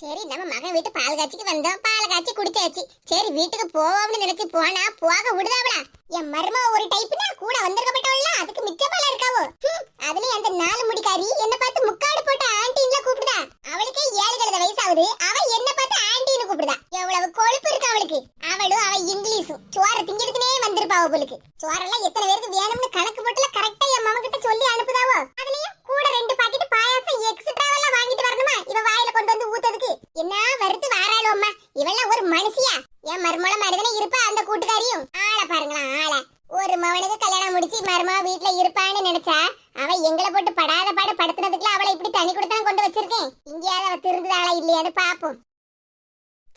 சரி நம்ம மகன் வீட்டு பால் காய்ச்சிக்கு வந்தோம். பால் காய்ச்சி குடிச்சாச்சு. சரி வீட்டுக்கு போவோம்னு நினைச்சு போனா போக விடுதாவளா? என் மர்ம ஒரு டைப்னா கூட வந்திருக்கப்பட்டவள அதுக்கு மிச்ச பால இருக்காவோ அதுலயும் அந்த நாலு முடிக்காரி என்ன பார்த்து முக்காடு போட்ட ஆண்டின்ல கூப்பிடுதா? அவளுக்கே ஏழு கழுத வயசாகுது. அவ என்ன பார்த்து ஆண்டின்னு கூப்பிடுதா? எவ்வளவு கொழுப்பு இருக்கு அவளுக்கு. அவளும் அவ இங்கிலீஷும். சோற திங்கிறதுக்குனே வந்திருப்பா அவளுக்கு சோறெல்லாம் எத்தனை பேருக்கு வேணும்னு கணக்கு போட்டுல கரெக்டா என் மாமன் கிட்ட சொல்லி அனுப்புதாவோ அதுலயும் கூட ரெண்டு பாக்கெட் பாயாசம் எக்ஸ்ட்ராவெல்லாம் வாங்கிட்டு வரணுமா இவ வாயில கொண்டு வந்து ஊத்ததுக்கு என்ன வறுத்து வாராளோ அம்மா இவெல்லாம் ஒரு மனுஷியா என் மருமள மாதிரிதானே இருப்பா அந்த கூட்டுக்காரியும்? ஆளை பாருங்களா ஆளை. ஒரு மவனுக்கு கல்யாணம் முடிச்சு மருமக வீட்டுல இருப்பான்னு நினைச்சா அவ எங்களை போட்டு படாத பாடு படுத்துனதுக்குள்ள அவளை இப்படி தனி கொடுத்தான் கொண்டு வச்சிருக்கேன். இங்கேயாவது அவ திருந்துதாளா இல்லையான்னு பாப்போம்.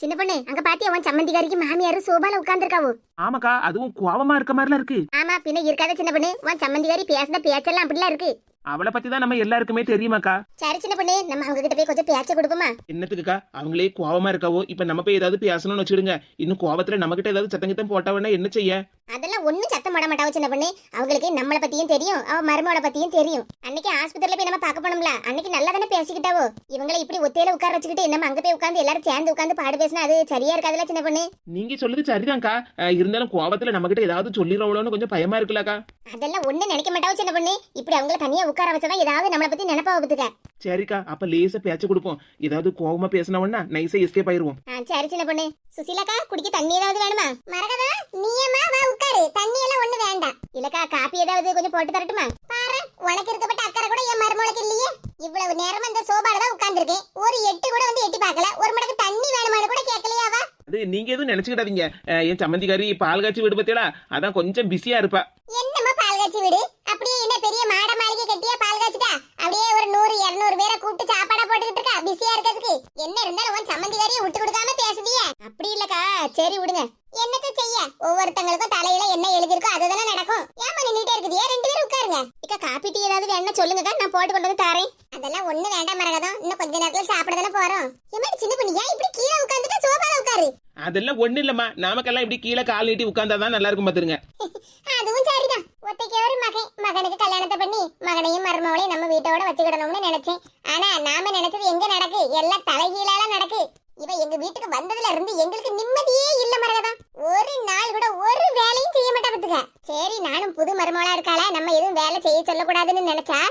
சின்ன பொண்ணு அங்க பாத்தியா உன் சம்மந்திகாரிக்கு மாமியாரு சோபால உட்கார்ந்துருக்காவோ? ஆமாக்கா அதுவும் கோவமா இருக்க மாதிரிலாம் இருக்கு. ஆமா பின்ன இருக்காத சின்ன பொண்ணு உன் சம்மந்திகாரி பேசுன பேச்செல்லாம் அப்படிலாம் இருக்கு. அவளை பத்தி தான் நம்ம எல்லாருக்குமே தெரியுமாக்கா? சரி சின்ன பொண்ணு நம்ம அவங்க கிட்ட போய் கொஞ்சம் பேச்ச கொடுப்போமா? என்னத்துக்குக்கா? அவங்களே கோவமா இருக்காவோ? இப்ப நம்ம போய் ஏதாவது பேசணும்னு வச்சுடுங்க. இன்னும் கோவத்துல நம்ம கிட்ட ஏதாவது சத்தங்கிட்டம் போட்டவனா என்ன செய்ய? அதெல்லாம் ஒண்ணும் சத்தம் போட மாட்டாவோ சின்ன பொண்ணு. அவங்களுக்கு நம்மள பத்தியும் தெரியும். அவ மருமோட பத்தியும் தெரியும். அன்னைக்கு ஆஸ்பத்திரியில போய் நம்ம பார்க்க போனோம்ல. அன்னைக்கு நல்லா தானே பேசிக்கிட்டாவோ? இவங்களை இப்படி ஒத்தையில உட்கார வச்சுக்கிட்டு நம்ம அங்க போய் உட்காந்து எல்லாரும் சேர்ந்து உட்காந்து பாடு பேசினா அது சரியா இருக்காதுல்ல சின்ன பொண்ணு? நீங்க சொல்லுது சரிதான்க்கா. அஹ், இருந்தாலும் கோவத்துல நம்ம கிட்ட ஏதாவது சொல்லிடுறவளோன்னு கொஞ்சம் பயமா இருக்குல்லக்கா. அதெல்லாம் ஒண்ணு நினைக்க மாட்டாவோ சின்ன பொண்ணு? இப்படி அவங்கள தனியா உட்கார வச்சதான் ஏதாவது நம்மள பத்தி நினைப்பா பத்துக்க சரிக்கா அப்ப லேசா பேச்ச கொடுப்போம். ஏதாவது கோவமா பேசினவன்னா நைஸா எஸ்கேப் ஆயிருவோம். ஆ சரி சின்ன பொண்ணு. சுசீலாக்கா குடிக்க தண்ணி ஏதாவது வேணுமா? மரகதா நீயம்மா வா உட்காரு. தண்ணி எல்லாம் ஒண்ணு வேண்டாம். இல்லக்கா காப்பி ஏதாவது கொஞ்சம் போட்டு தரட்டுமா? பாரு உனக்கு இருக்கப்பட்ட அக்கறை கூட என் மருமகளுக்கு இல்லையே. இவ்வளவு நேரம் அந்த சோபால தான் உட்கார்ந்திருக்கேன் ஒரு எட்டு கூட வந்து எட்டி பார்க்கல. ஒரு மடக்கு தண்ணி வேணுமான்னு கூட கேட்கலையாவா அது நீங்க எதுவும் நினைச்சுக்கிடாதீங்க. அஹ், என் சம்மந்திக்காரி பால் காய்ச்சி விடு பத்தியலா? அதான் கொஞ்சம் பிஸியா இருப்பா. என்னம்மா பால் காய்ச்சி விடு அப்படியே என்ன பெரிய மாட மாளிகை கட்டியா பால் காய்ச்சிட்டா அப்படியே ஒரு நூறு இருநூறு பேரை கூப்பிட்டு சாப்பாடா போட்டுக்கிட்டு இருக்கா? பிஸியா இருக்கிறதுக்கு. என்ன இருந்தாலும் உன் சம்மந்திகாரியை விட்டு கொடுக்காம பேசுதியே. அப்படி இல்லக்கா. சரி விடுங்க. என்னத்த செய்ய? ஒவ்வொருத்தங்களுக்கும் தலையில என்ன எழுதிருக்கோ அதுதானே நடக்கும். ஏமா நின்னுட்டே இருக்குது ஏன் ரெண்டு பேரும் உட்காருங்க. இக்க காப்பி டீ ஏதாவது வேணும்னா சொல்லுங்க நான் போட்டு கொண்டு வந்து தரேன். அதெல்லாம் ஒண்ணு வேண்டாம் மரகதம். இன்னும் கொஞ்ச நேரத்துல சாப்பிட தானே போறோம். ஏமாடி சின்ன பொண்ணு ஏன் இப்படி கீழே உட்காந்துட்டு சோபால உட்காரு? அதெல்லாம் ஒண்ணு இல்லம்மா. நமக்கெல்லாம் இப்படி கீழே கால் நீட்டி உட்கார்ந்தாதான் நல்லா இருக்கும் பாத்துருங்க. அதுவும் சரிதான். ஒத்தைக்கு ஒரு மகன். மகனுக்கு கல்யாணத்தை பண்ணி மகனையும் மருமகளையும் நம்ம வீட்டோட வச்சுக்கிடணும்னு நினைச்சேன். ஆனா நாம நினைச்சது எங்க நடக்கு? எல்லாம் தலைகீழால நடக்கு. இவ எங்க வீட்டுக்கு வந்ததுல இருந்து எங்களுக்கு நிம்மதியே இல்ல மரகதம். ஒரு நாள் கூட ஒரு வேலையும் செய்ய மாட்டா பத்துக்க. சரி நானும் புது மருமகளா இருக்காள நம்ம எதுவும் வேலை செய்ய சொல்லக்கூடாதுன்னு நினைச்சா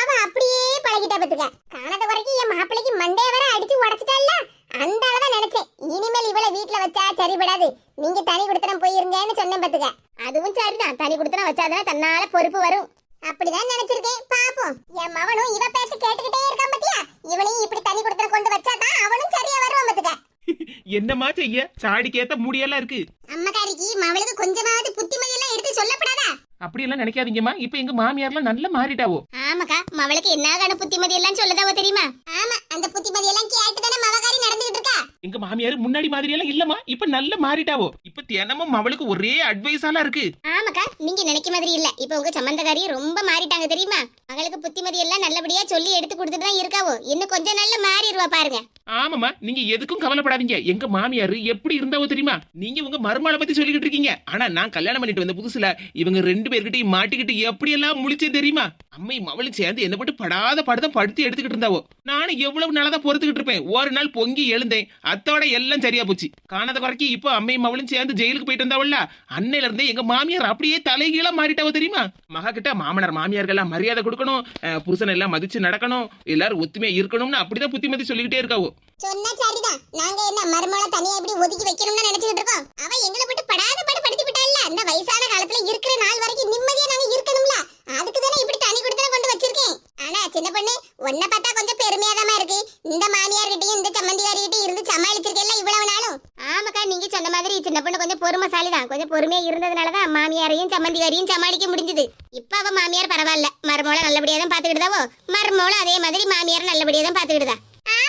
அவ அப்படியே பழகிட்டா பத்துக்க. காணாத வரைக்கும் என் மாப்பிள்ளைக்கு மண்டைய வர அடிச்சு உடச்சிட்டால அந்த அளவுதான் நினைச்சேன். இனிமேல் இவளை வீட்டுல வச்சா சரிபடாது. நீங்க தனி கொடுத்தனம் போயிருங்கன்னு சொன்னேன் பத்துக்க. அதுவும் சரிதான். தனி கொடுத்தனம் வச்சாதானே தன்னால பொறுப்பு வரும். அப்படிதான் நினைச்சிருக்கேன். பாப்போம். என் மவனும் இவ பேச்ச கேட்டுக்கிட்டே இருக்கான் பத்தியா? இவனையும் இப்படி தனி கொடுத்தனம் கொண்டு வச்சாதான் அவனும் சரியா வருவான் பத்துக்க. என்னம்மா செய்ய? சாடிக்கேத்த முடியெல்லாம் இருக்கு. அம்மக்காரிக்கு மவளுக்கு கொஞ்சமாவது புத்திமதி எல்லாம் எடுத்து சொல்லப்படாதா? அப்படியெல்லாம் நினைக்காதீங்கம்மா. இப்ப எங்க மாமியார்லாம் நல்லா மாறிட்டாவோ. ஆமாக்கா மவளுக்கு என்ன புத்திமதி எல்லாம் சொல்லதாவோ தெரியுமா? ஆமா அந்த புத்திமதி எல்லாம் கேட்டு தானே மவகாரி நடந்துகிட்டு இருக்கா? எங்க மாமியார் முன்னாடி மாதிரி எல்லாம் இல்லம்மா. இப்ப நல்ல மாறிட்டாவோ. இப்ப தினமும் அவளுக்கு ஒரே அட்வைஸாலாம் இருக்கு. ஆமாக்கா நீங்க நினைக்க மாதிரி இல்ல. இப்ப உங்க சம்பந்தக்காரி ரொம்ப மாறிட்டாங்க தெரியுமா? மகளுக்கு புத்திமதி எல்லாம் நல்லபடியா சொல்லி எடுத்து கொடுத்துட்டு தான் இருக்காவோ. இன்னும் கொஞ்சம் நல்ல மாறிடுவா பாருங்க. ஆமாம்மா நீங்க எதுக்கும் கவலைப்படாதீங்க. எங்க மாமியார் எப்படி இருந்தாவோ தெரியுமா? நீங்க உங்க மருமகளை பத்தி சொல்லிக்கிட்டு இருக்கீங்க. ஆனா நான் கல்யாணம் பண்ணிட்டு வந்த புதுசுல இவங்க ரெண்டு பேர்கிட்டயும் மாட்டிக்கிட்டு எப்படி எல்லாம் முழிச்சேன் தெரியுமா? அம்மை மவளும் சேர்ந்து என்ன போட்டு படாத படுத்தம் படுத்து எடுத்துக்கிட்டு இருந்தாவோ. நானும் எவ்வளவு நாளா தான் பொறுத்துக்கிட்டு இருப்பேன். ஒரு நாள் பொங்கி எழுந்தேன். அத்தோட எல்லாம் சரியா போச்சு. காணாத குறைக்கு இப்போ அம்மை மவளும் சேர்ந்து ஜெயிலுக்கு போயிட்டு வந்தாவல்ல? அன்னையில இருந்தே எங்க மாமியார் அப்படியே தலைகீழா மாறிட்டாவோ தெரியுமா? மகா கிட்ட மாமனார் மாமியார்கள்லாம் மரியாதை கொடுக்கணும் புருஷன் எல்லாம் மதிச்சு நடக்கணும் எல்லாரும் ஒத்துமையா இருக்கணும்னு அப்படிதான் புத்திமதி சொல்லிக்கிட்டே இருக்காவோ. சொன்னா சரிதான். நாங்க என்ன மருமகளை தனியா எப்படி ஒதுக்கி வைக்கணும்னு நினைச்சிட்டு இருக்கோம் அவ எங்களை போட்டு படாத பாடு படுத்தி விட்டாள்ல இந்த வயசான காலத்துல இருக்கிற நாள் வரைக்கும் நிம்மதியா நாங்க இருக்கணும்ல அதுக்கு தானே இப்படி தனி கொடுத்தா கொண்டு வச்சிருக்கேன் ஆனா சின்ன பொண்ணு உன்னை பார்த்தா கொஞ்சம் பெருமையாதாமா இருக்கு இந்த மாமியார் கிட்டயும் இந்த சம்மந்தியார் கிட்டயும் இருந்து சமாளிச்சிருக்கேல்ல இவ்வளவு நாளும் ஆமாக்கா நீங்க சொன்ன மாதிரி சின்ன பொண்ணு கொஞ்சம் பொறுமைசாலி தான் கொஞ்சம் பொறுமையா இருந்ததுனாலதான் மாமியாரையும் சம்மந்தியாரையும் சமாளிக்க முடிஞ்சது. இப்ப அவ மாமியார் பரவாயில்ல. மருமோளை நல்லபடியா தான் பாத்துக்கிட்டுதாவோ மருமோளும் அதே மாதிரி மாமியார் நல்லபடியா தான் பாத்துக்கிட்டுதா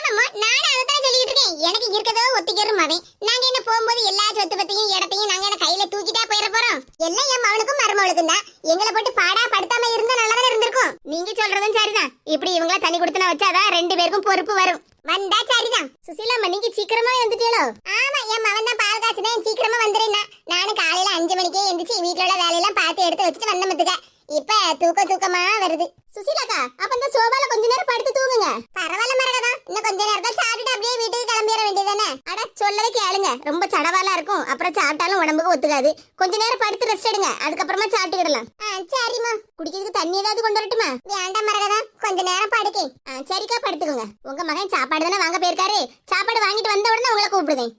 ஆமாம்மா நானும் அதை தான் சொல்லிட்டு இருக்கேன். எனக்கு இருக்கதோ ஒத்திக்கிறோம் அவன் நாங்க என்ன போகும்போது எல்லா சொத்து பத்தையும் இடத்தையும் நாங்க என்ன கையில தூக்கிட்டா போயிட போறோம்? எல்லாம் என் மவனுக்கும் மருமவளுக்கும் தான். எங்களை போட்டு பாடா படுத்தாம இருந்தா நல்லதான் இருந்திருக்கும். நீங்க சொல்றதும் சரிதான். இப்படி இவங்கள தனி கொடுத்தன வச்சாதான் ரெண்டு பேருக்கும் பொறுப்பு வரும். வந்தா சரிதான். சுசீலாம்மா நீங்க சீக்கிரமா வந்துட்டீங்களோ ஆமா என் மகன் தான் பால் காய்ச்சுதான் சீக்கிரமா வந்துருன்னா நானும் காலையில அஞ்சு மணிக்கே எந்திரிச்சு வீட்டுல உள்ள வேலையெல்லாம் பார்த்து எடுத்து வச்சுட்டு வந்த மத்துக்க இப்ப தூக்க தூக்கமா வருது. சுசிலாக்கா அப்ப இந்த சோபால கொஞ்ச நேரம் படுத்து தூங்குங்க. பரவாயில்ல மரகதா. இன்னும் கொஞ்ச நேரம் தான் சாப்பிட்டு அப்படியே வீட்டுக்கு கிளம்பிட வேண்டியதானே அட சொல்லவே கேளுங்க. ரொம்ப சடவாலா இருக்கும். அப்புறம் சாப்பிட்டாலும் உடம்புக்கு ஒத்துக்காது. கொஞ்ச நேரம் படுத்து ரெஸ்ட் எடுங்க. அதுக்கப்புறமா சாப்பிட்டுக்கிடலாம். சரிம்மா. குடிக்கிறதுக்கு தண்ணி ஏதாவது கொண்டு வரட்டுமா? வேண்டாம் மரகதா. கொஞ்ச நேரம் படுக்கேன் சரிக்கா படுத்துக்கோங்க. உங்க மகன் சாப்பாடு தானே வாங்க போயிருக்காரு. சாப்பாடு வாங்கிட்டு வந்த உடனே உங்களை கூப்பிடுதேன்.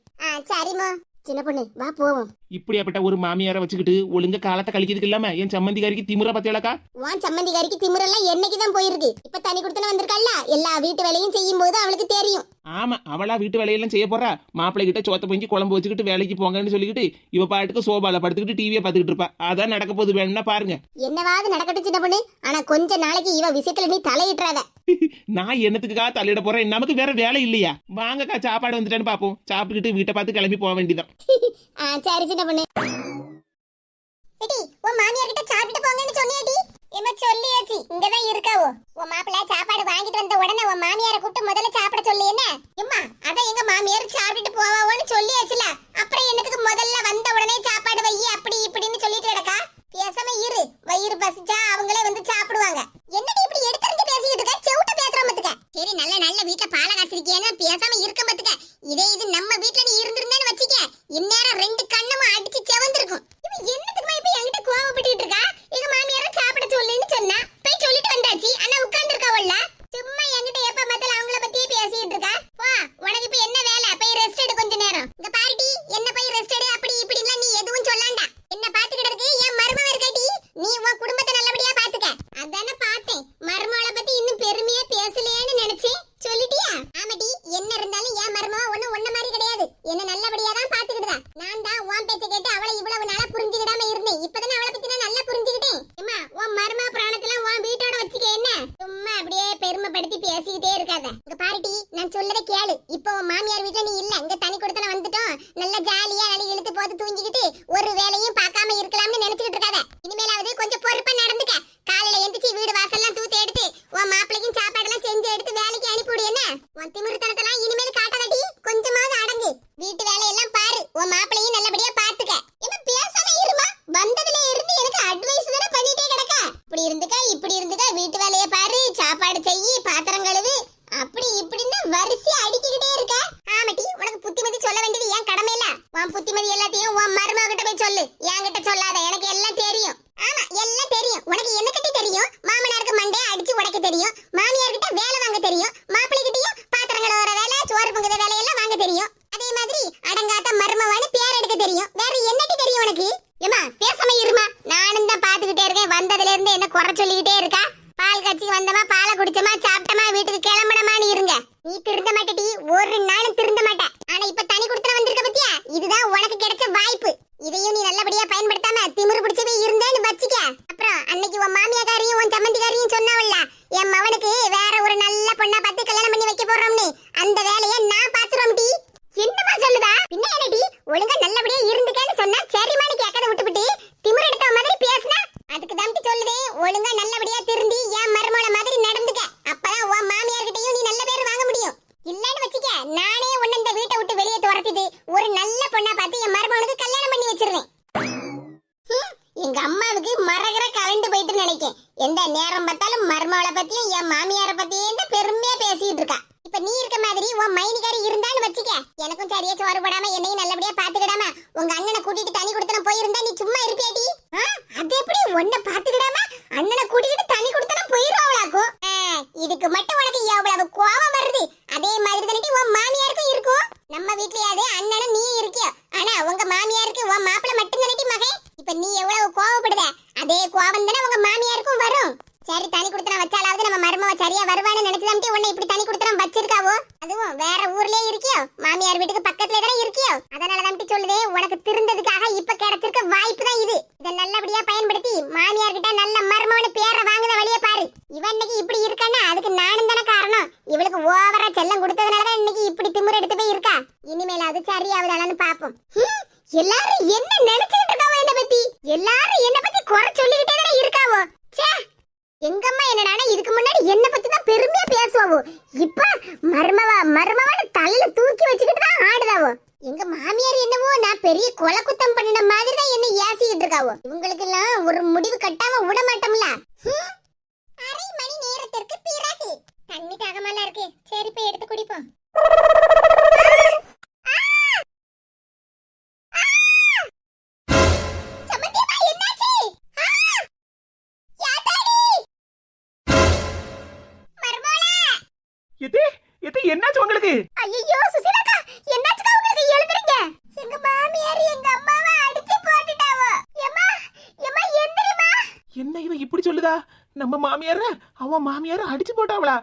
சரிம்மா. சின்ன பொண்ணு வா போவோம். இப்படியாப்பட்ட ஒரு மாமியாரை வச்சுக்கிட்டு ஒழுங்க காலத்தை கழிக்கிறதுக்கு இல்லாம என் சம்மந்திகாரிக்கு திமுற பத்தியாளக்கா உன் சம்மந்திகாரிக்கு திமுறெல்லாம் என்னைக்கு தான் போயிருக்கு இப்ப தனி கொடுத்தன வந்திருக்கல்ல எல்லா வீட்டு வேலையும் செய்யும் போது அவளுக்கு தெரியும். ஆமா அவளா வீட்டு வேலையெல்லாம் செய்ய போறா. மாப்பிள்ளை கிட்ட சோத்த பொங்கி குழம்பு வச்சுக்கிட்டு வேலைக்கு போங்கன்னு சொல்லிக்கிட்டு இவ பாட்டுக்கு சோபால படுத்துக்கிட்டு டிவியை பாத்துக்கிட்டு இருப்பா. அதான் நடக்க வேணும்னா பாருங்க. என்னவாவது நடக்கட்டும் சின்ன பொண்ணு. ஆனா கொஞ்ச நாளைக்கு இவ விஷயத்துல நீ தலையிட்டுறாத. நான் என்னத்துக்குக்கா தலையிட போறேன்? நமக்கு வேற வேலை இல்லையா? வாங்கக்கா சாப்பாடு வந்துட்டேன்னு பாப்போம். சாப்பிட்டுட்டு வீட்டை பார்த்து கிளம்பி போக வேண்டியதான் சரி சின்ன பொண்ணு. உன் மாமியார் கிட்ட சாப்பிட்டு போங்கன்னு சொன்னியாடி இம்மா சொல்லியாச்சு. இங்கதான் இருக்காவோ உன் மாப்பிள்ள சாப்பாடு வாங்கிட்டு வந்த உடனே உன் மாமியாரை கூப்பிட்டு முதல்ல சாப்பிட என்ன? இம்மா எங்க மாமியார் சாப்பிட்டுட்டு போவா நல்லா ஜாலியா நல்லா இழுத்து போட்டு தூங்கிக்கிட்டு ஒரு வேலையும் பார்க்க சரியா சோறு என்னையும் நல்லபடியா பாத்துக்க ஆடுதாவோ? இப்ப மர்மவா மர்மவான தலையில தூக்கி வச்சுக்கிட்டு தான் ஆடுதாவோ? எங்க மாமியார் என்னவோ நான் பெரிய கொலை குத்தம் பண்ணின மாதிரி தான் என்ன ஏசிக்கிட்டு இருக்காவோ? இவங்களுக்கு எல்லாம் ஒரு முடிவு கட்டாம விட மாட்டோம்ல. அரை மணி நேரத்திற்கு பிறகு. தண்ணி தாகமெல்லாம் இருக்கு. சரி போய் எடுத்து குடிப்போம். எதே எதே என்னாச்சு உங்களுக்கு? ஐயோ சுசிலாக்கா என்னாச்சுக்கா உங்களுக்கு? எழுதுறீங்க எங்க மாமியார் எங்க அம்மாவை அடிச்சு போட்டுட்டாவோ. எம்மா எம்மா எந்திரிமா என்ன இவ இப்படி சொல்லுதா? நம்ம மாமியார அவன் மாமியார அடிச்சு போட்டாவளா?